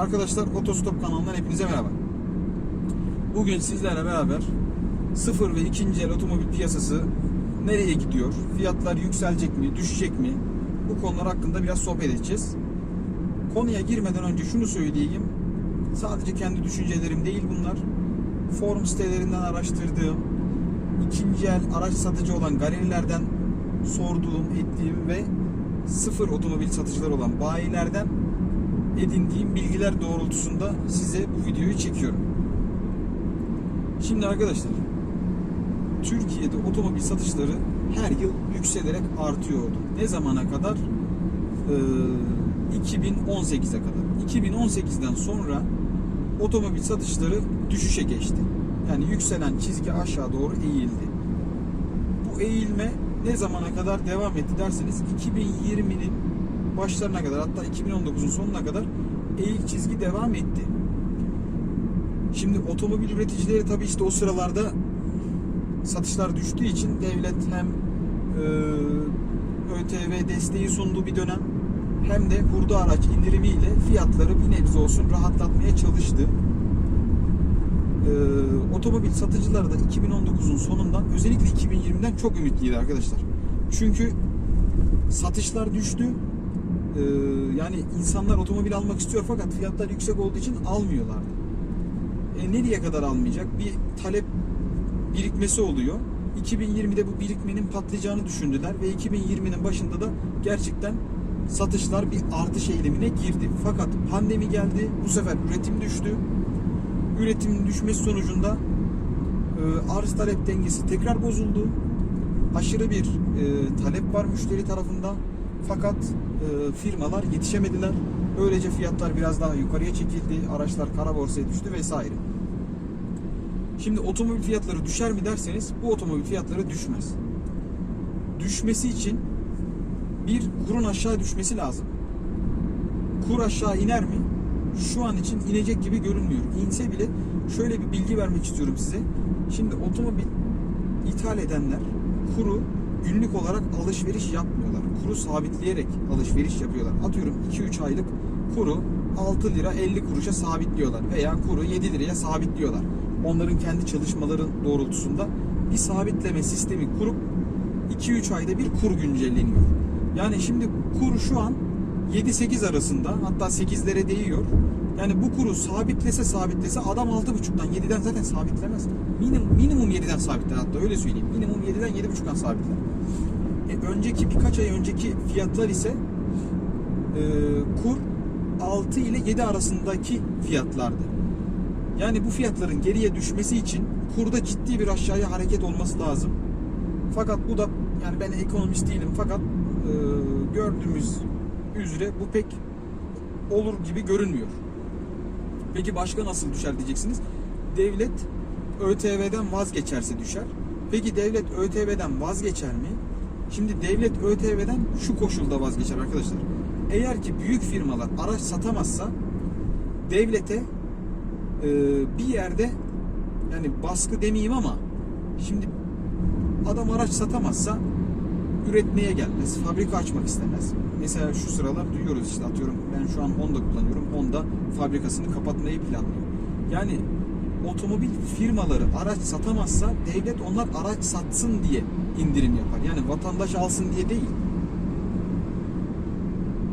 Arkadaşlar Otostop kanalından hepinize merhaba. Bugün sizlerle beraber sıfır ve ikinci el otomobil piyasası nereye gidiyor? Fiyatlar yükselecek mi, düşecek mi? Bu konular hakkında biraz sohbet edeceğiz. Konuya girmeden önce şunu söyleyeyim. Sadece kendi düşüncelerim değil bunlar. Forum sitelerinden araştırdığım, ikinci el araç satıcı olan galerilerden sorduğum, ettiğim ve sıfır otomobil satıcılar olan bayilerden edindiğim bilgiler doğrultusunda size bu videoyu çekiyorum. Şimdi arkadaşlar Türkiye'de otomobil satışları her yıl yükselerek artıyordu. Ne zamana kadar? Ee, 2018'e kadar. 2018'den sonra otomobil satışları düşüşe geçti. Yani yükselen çizgi aşağı doğru eğildi. Bu eğilme ne zamana kadar devam etti derseniz 2020'nin başlarına kadar hatta 2019'un sonuna kadar eğik çizgi devam etti. Şimdi otomobil üreticileri tabii işte o sıralarda satışlar düştüğü için devlet hem e, ÖTV desteği sunduğu bir dönem hem de hurda araç indirimiyle fiyatları bir nebze olsun rahatlatmaya çalıştı. E, otomobil satıcıları da 2019'un sonundan özellikle 2020'den çok ümitliydi arkadaşlar. Çünkü satışlar düştü. Ee, yani insanlar otomobil almak istiyor fakat fiyatlar yüksek olduğu için almıyorlardı. E, nereye kadar almayacak? Bir talep birikmesi oluyor. 2020'de bu birikmenin patlayacağını düşündüler ve 2020'nin başında da gerçekten satışlar bir artış eğilimine girdi. Fakat pandemi geldi. Bu sefer üretim düştü. Üretimin düşmesi sonucunda e, arz talep dengesi tekrar bozuldu. Aşırı bir e, talep var müşteri tarafından. Fakat e, firmalar yetişemediler. Böylece fiyatlar biraz daha yukarıya çekildi. Araçlar kara borsaya düştü vesaire. Şimdi otomobil fiyatları düşer mi derseniz bu otomobil fiyatları düşmez. Düşmesi için bir kurun aşağı düşmesi lazım. Kur aşağı iner mi? Şu an için inecek gibi görünmüyor. İnse bile şöyle bir bilgi vermek istiyorum size. Şimdi otomobil ithal edenler kuru günlük olarak alışveriş yapmıyorlar. Kuru sabitleyerek alışveriş yapıyorlar. Atıyorum 2-3 aylık kuru 6 lira 50 kuruşa sabitliyorlar veya kuru 7 liraya sabitliyorlar. Onların kendi çalışmaların doğrultusunda bir sabitleme sistemi kurup 2-3 ayda bir kur güncelleniyor. Yani şimdi kur şu an 7-8 arasında hatta 8'lere değiyor. Yani bu kuru sabitlese sabitlese adam 6.5'tan 7'den zaten sabitlemez. Minimum, minimum 7'den sabitler hatta öyle söyleyeyim. Minimum 7'den 7.5'tan sabitler. Önceki birkaç ay önceki fiyatlar ise e, kur 6 ile 7 arasındaki fiyatlardı. Yani bu fiyatların geriye düşmesi için kurda ciddi bir aşağıya hareket olması lazım. Fakat bu da yani ben ekonomist değilim fakat e, gördüğümüz üzere bu pek olur gibi görünmüyor. Peki başka nasıl düşer diyeceksiniz. Devlet ÖTV'den vazgeçerse düşer. Peki devlet ÖTV'den vazgeçer mi? Şimdi devlet ÖTV'den şu koşulda vazgeçer arkadaşlar. Eğer ki büyük firmalar araç satamazsa devlete e, bir yerde yani baskı demeyeyim ama şimdi adam araç satamazsa üretmeye gelmez. Fabrika açmak istemez. Mesela şu sıralar duyuyoruz işte atıyorum ben şu an Honda kullanıyorum. Honda fabrikasını kapatmayı planlıyor. Yani otomobil firmaları araç satamazsa devlet onlar araç satsın diye indirim yapar. Yani vatandaş alsın diye değil.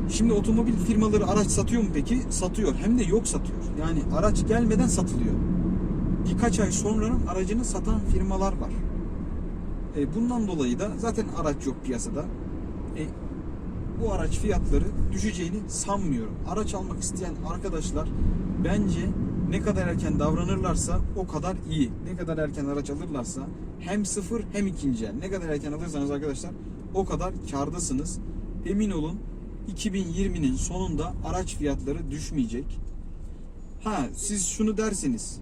Şimdi otomobil firmaları araç satıyor mu peki? Satıyor. Hem de yok satıyor. Yani araç gelmeden satılıyor. Birkaç ay sonranın aracını satan firmalar var. E, bundan dolayı da zaten araç yok piyasada. E, bu araç fiyatları düşeceğini sanmıyorum. Araç almak isteyen arkadaşlar bence ne kadar erken davranırlarsa o kadar iyi. Ne kadar erken araç alırlarsa hem sıfır hem ikinci el. Ne kadar erken alırsanız arkadaşlar o kadar kardasınız. Emin olun 2020'nin sonunda araç fiyatları düşmeyecek. Ha siz şunu derseniz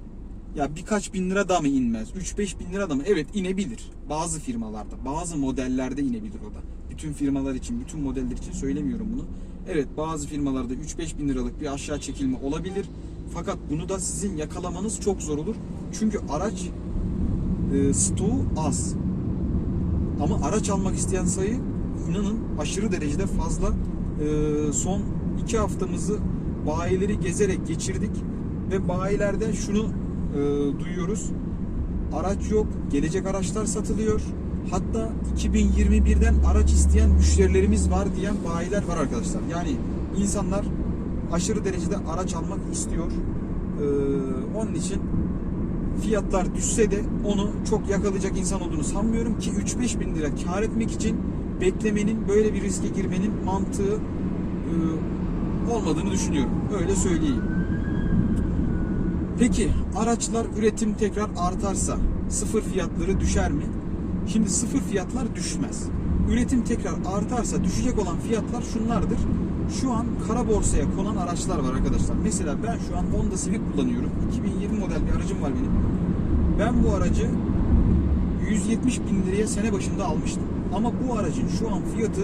ya birkaç bin lira da mı inmez? 3-5 bin lira da mı? Evet inebilir. Bazı firmalarda, bazı modellerde inebilir o da. Bütün firmalar için, bütün modeller için söylemiyorum bunu. Evet bazı firmalarda 3-5 bin liralık bir aşağı çekilme olabilir. Fakat bunu da sizin yakalamanız çok zor olur. Çünkü araç e, stoğu az. Ama araç almak isteyen sayı inanın aşırı derecede fazla. E, son iki haftamızı bayileri gezerek geçirdik ve bayilerde şunu e, duyuyoruz. Araç yok, gelecek araçlar satılıyor. Hatta 2021'den araç isteyen müşterilerimiz var diyen bayiler var arkadaşlar. Yani insanlar aşırı derecede araç almak istiyor. Ee, onun için fiyatlar düşse de onu çok yakalayacak insan olduğunu sanmıyorum ki 3-5 bin lira kar etmek için beklemenin böyle bir riske girmenin mantığı e, olmadığını düşünüyorum. Öyle söyleyeyim. Peki araçlar üretim tekrar artarsa sıfır fiyatları düşer mi? Şimdi sıfır fiyatlar düşmez. Üretim tekrar artarsa düşecek olan fiyatlar şunlardır. Şu an kara borsaya konan araçlar var arkadaşlar. Mesela ben şu an Honda Civic kullanıyorum. 2020 model bir aracım var benim. Ben bu aracı 170 bin liraya sene başında almıştım. Ama bu aracın şu an fiyatı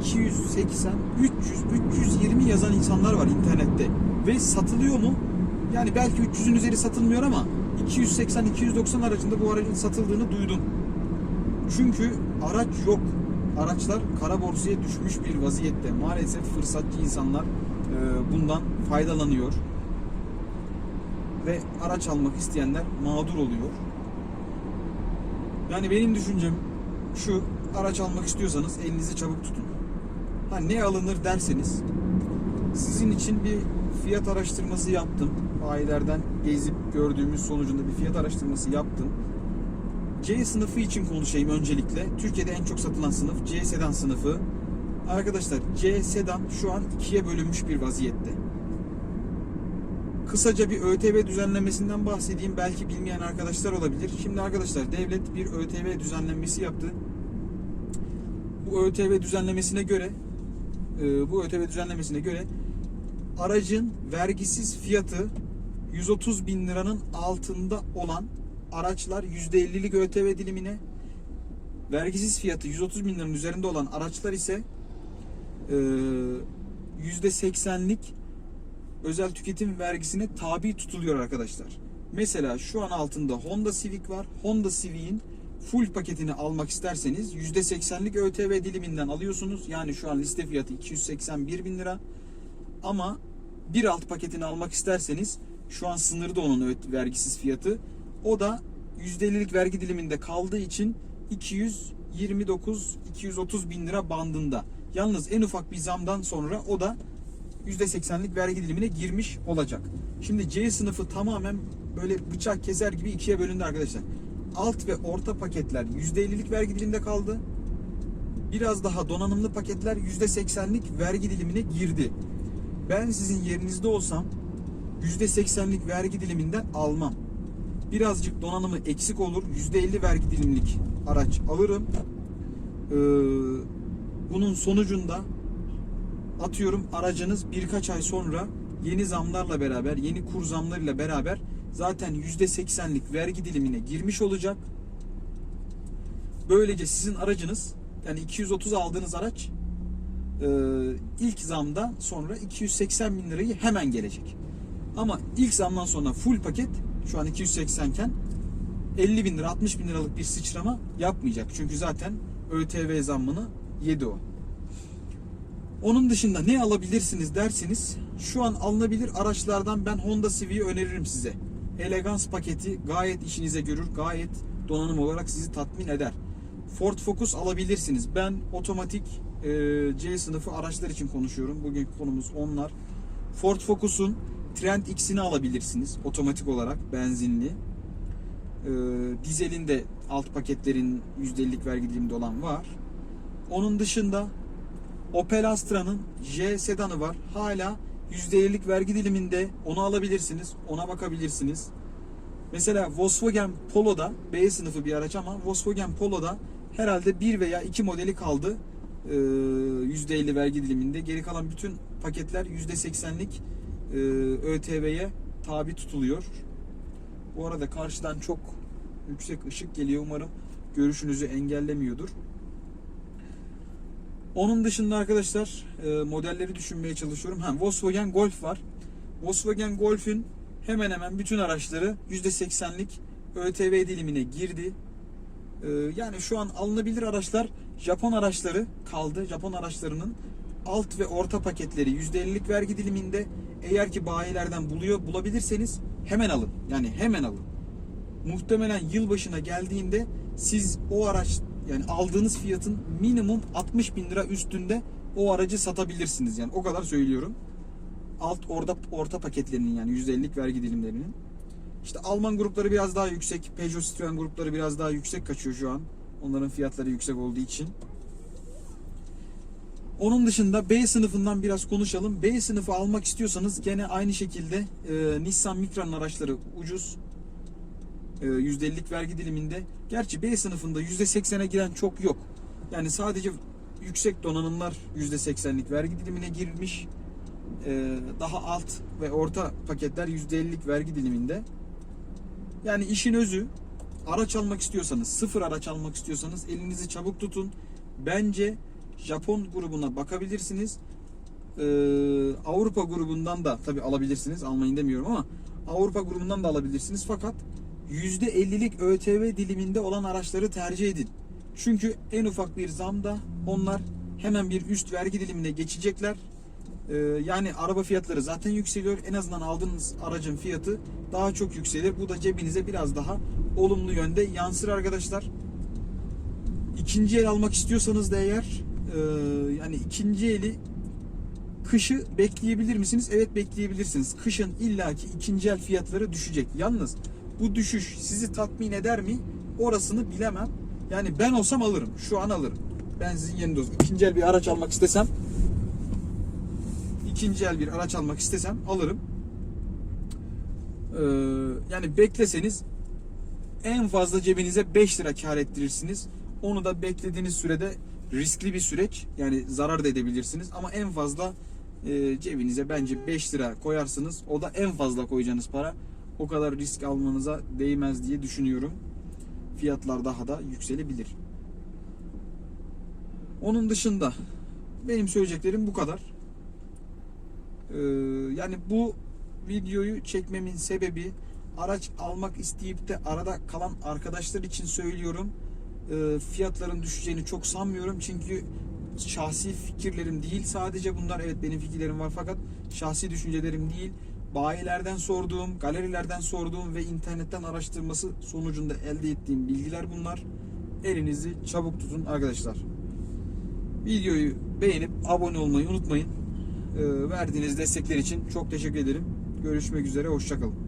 280, 300, 320 yazan insanlar var internette. Ve satılıyor mu? Yani belki 300'ün üzeri satılmıyor ama 280-290 aracında bu aracın satıldığını duydum. Çünkü araç yok. Araçlar kara borsaya düşmüş bir vaziyette. Maalesef fırsatçı insanlar e, bundan faydalanıyor. Ve araç almak isteyenler mağdur oluyor. Yani benim düşüncem şu araç almak istiyorsanız elinizi çabuk tutun. Ha ne alınır derseniz sizin için bir fiyat araştırması yaptım. Bayilerden gezip gördüğümüz sonucunda bir fiyat araştırması yaptım. C sınıfı için konuşayım öncelikle. Türkiye'de en çok satılan sınıf C sedan sınıfı. Arkadaşlar C sedan şu an ikiye bölünmüş bir vaziyette. Kısaca bir ÖTV düzenlemesinden bahsedeyim. Belki bilmeyen arkadaşlar olabilir. Şimdi arkadaşlar devlet bir ÖTV düzenlemesi yaptı. Bu ÖTV düzenlemesine göre e, bu ÖTV düzenlemesine göre aracın vergisiz fiyatı 130 bin liranın altında olan araçlar %50'lik ÖTV dilimine vergisiz fiyatı 130 bin liranın üzerinde olan araçlar ise e, %80'lik özel tüketim vergisine tabi tutuluyor arkadaşlar. Mesela şu an altında Honda Civic var. Honda Civic'in full paketini almak isterseniz %80'lik ÖTV diliminden alıyorsunuz. Yani şu an liste fiyatı 281 bin lira. Ama bir alt paketini almak isterseniz şu an sınırda onun vergisiz fiyatı. O da %50'lik vergi diliminde kaldığı için 229-230 bin lira bandında. Yalnız en ufak bir zamdan sonra o da %80'lik vergi dilimine girmiş olacak. Şimdi C sınıfı tamamen böyle bıçak keser gibi ikiye bölündü arkadaşlar. Alt ve orta paketler %50'lik vergi diliminde kaldı. Biraz daha donanımlı paketler %80'lik vergi dilimine girdi. Ben sizin yerinizde olsam %80'lik vergi diliminden almam. Birazcık donanımı eksik olur. %50 vergi dilimlik araç alırım. Ee, bunun sonucunda atıyorum aracınız birkaç ay sonra yeni zamlarla beraber, yeni kur zamlarıyla beraber zaten %80'lik vergi dilimine girmiş olacak. Böylece sizin aracınız yani 230 aldığınız araç e, ilk zamdan sonra 280 bin lirayı hemen gelecek. Ama ilk zamdan sonra full paket şu an 280 iken 50 bin lira 60 bin liralık bir sıçrama yapmayacak. Çünkü zaten ÖTV zammını yedi o. Onun dışında ne alabilirsiniz derseniz şu an alınabilir araçlardan ben Honda Civic'i öneririm size. Elegans paketi gayet işinize görür. Gayet donanım olarak sizi tatmin eder. Ford Focus alabilirsiniz. Ben otomatik e, C sınıfı araçlar için konuşuyorum. Bugün konumuz onlar. Ford Focus'un Trend X'ini alabilirsiniz. Otomatik olarak benzinli. E, dizelin de alt paketlerin %50'lik vergi diliminde olan var. Onun dışında Opel Astra'nın J sedanı var. Hala %50'lik vergi diliminde onu alabilirsiniz. Ona bakabilirsiniz. Mesela Volkswagen Polo'da B sınıfı bir araç ama Volkswagen Polo'da herhalde bir veya iki modeli kaldı. Ee, %50 vergi diliminde. Geri kalan bütün paketler %80'lik e, ÖTV'ye tabi tutuluyor. Bu arada karşıdan çok yüksek ışık geliyor. Umarım görüşünüzü engellemiyordur. Onun dışında arkadaşlar e, modelleri düşünmeye çalışıyorum. Ha, Volkswagen Golf var. Volkswagen Golf'ün hemen hemen bütün araçları %80'lik ÖTV dilimine girdi. E, yani şu an alınabilir araçlar Japon araçları kaldı. Japon araçlarının alt ve orta paketleri %50'lik vergi diliminde eğer ki bayilerden buluyor bulabilirseniz hemen alın. Yani hemen alın. Muhtemelen yılbaşına geldiğinde siz o araç yani aldığınız fiyatın minimum 60 bin lira üstünde o aracı satabilirsiniz. Yani o kadar söylüyorum. Alt orada orta paketlerinin yani %50'lik vergi dilimlerinin. İşte Alman grupları biraz daha yüksek. Peugeot Citroen grupları biraz daha yüksek kaçıyor şu an. Onların fiyatları yüksek olduğu için. Onun dışında B sınıfından biraz konuşalım. B sınıfı almak istiyorsanız gene aynı şekilde e, Nissan Micra'nın araçları ucuz. E, %50'lik vergi diliminde. Gerçi B sınıfında %80'e giren çok yok. Yani sadece yüksek donanımlar %80'lik vergi dilimine girmiş. E, daha alt ve orta paketler %50'lik vergi diliminde. Yani işin özü araç almak istiyorsanız, sıfır araç almak istiyorsanız elinizi çabuk tutun. Bence Japon grubuna bakabilirsiniz. Ee, Avrupa grubundan da tabi alabilirsiniz. Almayın demiyorum ama Avrupa grubundan da alabilirsiniz. Fakat %50'lik ÖTV diliminde olan araçları tercih edin. Çünkü en ufak bir zamda onlar hemen bir üst vergi dilimine geçecekler. Ee, yani araba fiyatları zaten yükseliyor. En azından aldığınız aracın fiyatı daha çok yükselir. Bu da cebinize biraz daha olumlu yönde yansır arkadaşlar. İkinci el almak istiyorsanız da eğer e, yani ikinci eli kışı bekleyebilir misiniz? Evet bekleyebilirsiniz. Kışın illaki ikinci el fiyatları düşecek. Yalnız bu düşüş sizi tatmin eder mi? Orasını bilemem. Yani ben olsam alırım. Şu an alırım. Ben sizin yerinde olsam. ikinci el bir araç almak istesem ikinci el bir araç almak istesem alırım. Ee, yani bekleseniz en fazla cebinize 5 lira kar ettirirsiniz. Onu da beklediğiniz sürede riskli bir süreç. Yani zarar da edebilirsiniz. Ama en fazla e, cebinize bence 5 lira koyarsınız. O da en fazla koyacağınız para. O kadar risk almanıza değmez diye düşünüyorum. Fiyatlar daha da yükselebilir. Onun dışında benim söyleyeceklerim bu kadar. Ee, yani bu videoyu çekmemin sebebi araç almak isteyip de arada kalan arkadaşlar için söylüyorum. Ee, fiyatların düşeceğini çok sanmıyorum çünkü şahsi fikirlerim değil sadece bunlar evet benim fikirlerim var fakat şahsi düşüncelerim değil bayilerden sorduğum, galerilerden sorduğum ve internetten araştırması sonucunda elde ettiğim bilgiler bunlar. Elinizi çabuk tutun arkadaşlar. Videoyu beğenip abone olmayı unutmayın. Ee, verdiğiniz destekler için çok teşekkür ederim. Görüşmek üzere, hoşçakalın.